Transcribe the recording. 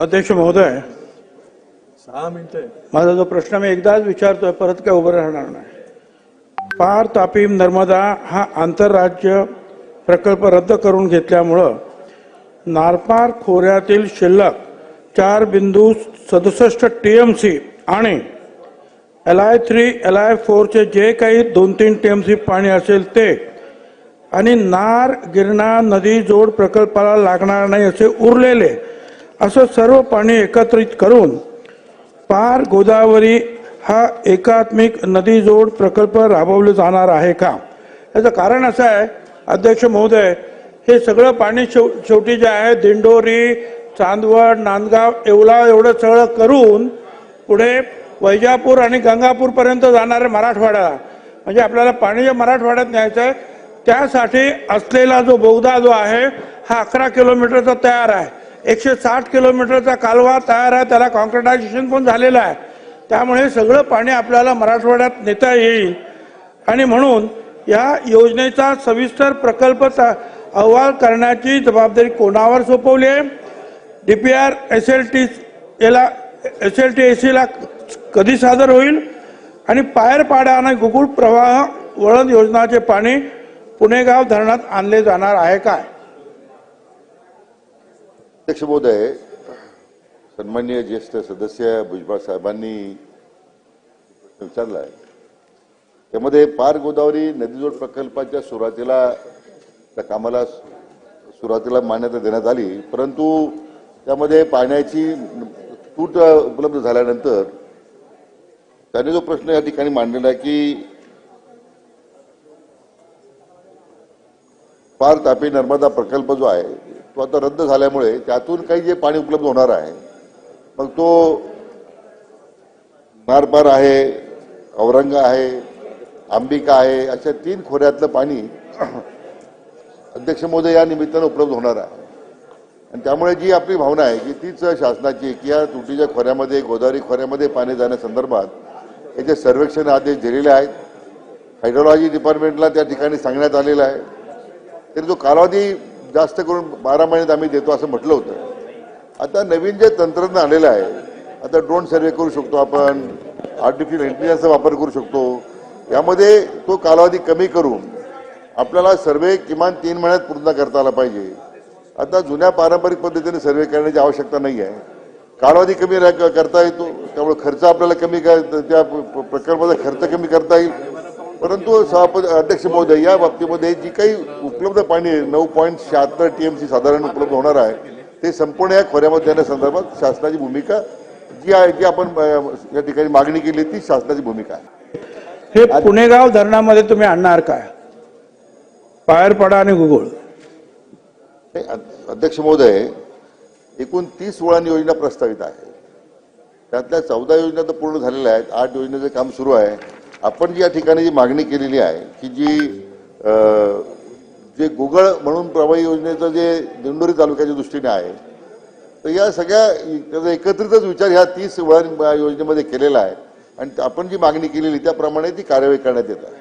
अध्यक्ष महोदय सहा मिनिटं. माझा जो प्रश्न मी एकदाच विचारतोय परत काय उभं राहणार नाही पार तापी नर्मदा हा आंतरराज्य प्रकल्प रद्द करून घेतल्यामुळं नारपार खोऱ्यातील शिल्लक चार बिंदू सदुसष्ट टी एम सी आणि L I three L I फोरचे जे काही दोन तीन टी एम सी पाणी असेल ते आणि नार गिरणा नदी जोड प्रकल्पाला लागणार नाही असे उरलेले असं सर्व पाणी एकत्रित करून पार गोदावरी हा एकात्मिक नदी जोड प्रकल्प राबवले जाणार आहे का? याचं कारण असं आहे अध्यक्ष महोदय हे सगळं पाणी शेव शेवटी जे आहे दिंडोरी चांदवड नांदगाव येवला एवढं सगळं करून पुढे वैजापूर आणि गंगापूरपर्यंत जाणारे मराठवाडा. म्हणजे आपल्याला पाणी जे मराठवाड्यात न्यायचं आहे त्यासाठी असलेला जो बोगदा जो आहे हा अकरा किलोमीटरचा तयार आहे. एकशे साठ किलोमीटरचा कालवा तयार आहे त्याला कॉन्क्रिटायझेशन पण झालेलं आहे. त्यामुळे सगळं पाणी आपल्याला मराठवाड्यात नेता येईल. आणि म्हणून या योजनेचा सविस्तर प्रकल्प अहवाल करण्याची जबाबदारी कोणावर सोपवली आहे? D P R S L T याला एस एल टी ए सीला कधी सादर होईल? आणि पायर पायरपाडा आणि गुगुळ प्रवाह वळण योजनाचे पाणी पुणेगाव धरणात आणले जाणार आहे काय? अध्यक्ष महोदय सन्माननीय ज्येष्ठ सदस्य भुजबळ साहेबांनी प्रश्न विचारला आहे त्यामध्ये पार गोदावरी नदीजोड प्रकल्पाच्या सुरुवातीला त्या कामाला सुरुवातीला मान्यता देण्यात आली परंतु त्यामध्ये पाण्याची तूट उपलब्ध झाल्यानंतर त्याने जो प्रश्न या ठिकाणी मांडलेला आहे की पार तापी नर्मदा प्रकल्प जो आहे तो आता रद्द झाल्यामुळे त्यातून काही जे पाणी उपलब्ध होणार आहे मग तो नारपार आहे औरंगा आहे अंबिका आहे अशा तीन खोऱ्यातलं पाणी अध्यक्ष महोदय या निमित्तानं उपलब्ध होणार आहे. आणि त्यामुळे जी आपली भावना आहे की तीच शासनाची की या तुटीच्या खोऱ्यामध्ये गोदावरी खोऱ्यामध्ये पाणी जाण्यासंदर्भात याचे सर्वेक्षण आदेश दिलेले आहेत हायड्रोलॉजी डिपार्टमेंटला त्या ठिकाणी सांगण्यात आलेलं आहे. तरी तो कालावधी जास्त करून बारा महिन्यात आम्ही देतो असं म्हटलं होतं. आता नवीन जे तंत्रज्ञान आलेलं आहे आता ड्रोन सर्वे करू शकतो आपण आर्टिफिशियल इंटेलिजन्सचा वापर करू शकतो. यामध्ये तो कालावधी कमी करून आपल्याला सर्वे किमान तीन महिन्यात पूर्ण करता आला पाहिजे. आता जुन्या पारंपरिक पद्धतीने सर्वे करण्याची आवश्यकता नाही आहे. कालावधी कमी करता येतो त्यामुळे खर्च आपल्याला कमी कर त्या प्रकल्पाचा खर्च कमी करता येईल. परंतु सभापती अध्यक्ष महोदय या बाबतीमध्ये जी काही उपलब्ध पाणी नऊ पॉईंट शहात्तर टीएमसी साधारण उपलब्ध होणार आहे ते संपूर्ण या खोऱ्यामध्ये देण्यासंदर्भात शासनाची भूमिका जी आहे जी आपण या ठिकाणी मागणी केली ती शासनाची भूमिका आहे. हे पुणेगाव धरणामध्ये तुम्ही आणणार काय? पायरपाडा आणि गुगुळ. अध्यक्ष महोदय एकूण तीस वळण योजना प्रस्तावित आहे. त्यातल्या चौदा योजना तर पूर्ण झालेल्या आहेत आठ योजनेचं काम सुरू आहे. आपण जी या ठिकाणी जी मागणी केलेली आहे की जी जे गुगळ म्हणून प्रवाही योजनेचं जे दिंडोरी तालुक्याच्या दृष्टीने आहे तर या सगळ्या त्याचा एकत्रितच विचार ह्या तीस वळण योजनेमध्ये केलेला आहे. आणि आपण जी मागणी केलेली त्याप्रमाणे ती कार्यवाही करण्यात येत आहे.